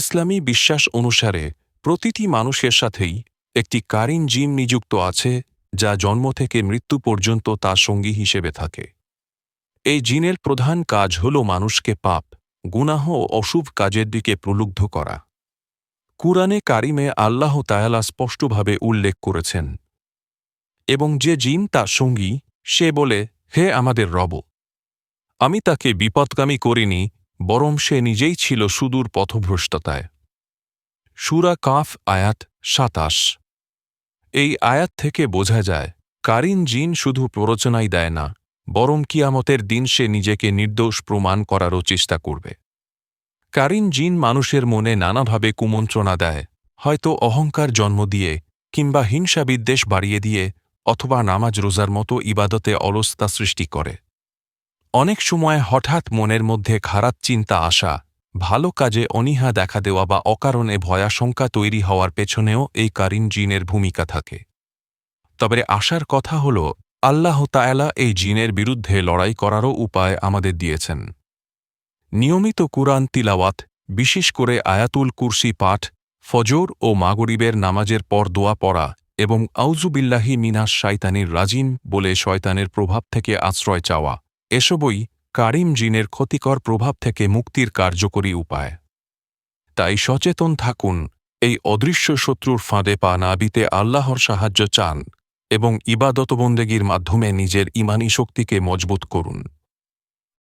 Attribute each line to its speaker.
Speaker 1: ইসলামী বিশ্বাস অনুসারে, প্রতিটি মানুষের সাথেই একটি কারিন জিন নিযুক্ত আছে, যা জন্ম থেকে মৃত্যু পর্যন্ত তার সঙ্গী হিসেবে থাকে। এই জিনের প্রধান কাজ হল মানুষকে পাপ, গুনাহ ও অশুভ কাজের দিকে প্রলুব্ধ করা। কুরআনে কারিমে আল্লাহ তায়ালা স্পষ্টভাবে উল্লেখ করেছেন, এবং যে জিন তার সঙ্গী, সে বলে, হে আমাদের রব, আমি তাকে বিপদগামী করিনি বরং সে নিজেই ছিল সুদূর পথভ্রষ্টতায়। সুরা কাফ, আয়াত সাতাশ। এই আয়াত থেকে বোঝা যায়, কারিন জিন শুধু প্ররোচনাই দেয় না, বরং কিয়ামতের দিন সে নিজেকে নির্দোষ প্রমাণ করারও চেষ্টা করবে। কারিন জিন মানুষের মনে নানাভাবে কুমন্ত্রণা দেয়, হয়তো অহংকার জন্ম দিয়ে, কিংবা হিংসা বিদ্বেষ বাড়িয়ে দিয়ে, অথবা নামাজ রোজার মতো ইবাদতে অলস্তা সৃষ্টি করে। অনেক সময় হঠাৎ মনের মধ্যে খারাপ চিন্তা আসা, ভালো কাজে অনীহা দেখা দেওয়া বা অকারণে ভয়াশঙ্কা তৈরি হওয়ার পেছনেও এই কারিন জিনের ভূমিকা থাকে। তবে আশার কথা হল, আল্লাহ তায়ালা এই জিনের বিরুদ্ধে লড়াই করারও উপায় আমাদের দিয়েছেন। নিয়মিত কুরআন তিলাওয়াত, বিশেষ করে আয়াতুল কুরসি পাঠ, ফজর ও মাগরিবের নামাজের পর দোয়া পড়া এবং আউজুবিল্লাহি মিনাস শাইতানির রাজিম বলে শয়তানের প্রভাব থেকে আশ্রয় চাওয়া। এসবই কারিম জিনের ক্ষতিকর প্রভাব থেকে মুক্তির কার্যকরী উপায়। তাই সচেতন থাকুন, এই অদৃশ্য শত্রুর ফাঁদে পা না দিতে আল্লাহর সাহায্য চান এবং ইবাদতবন্দেগীর মাধ্যমে নিজের ইমানি শক্তিকে মজবুত করুন।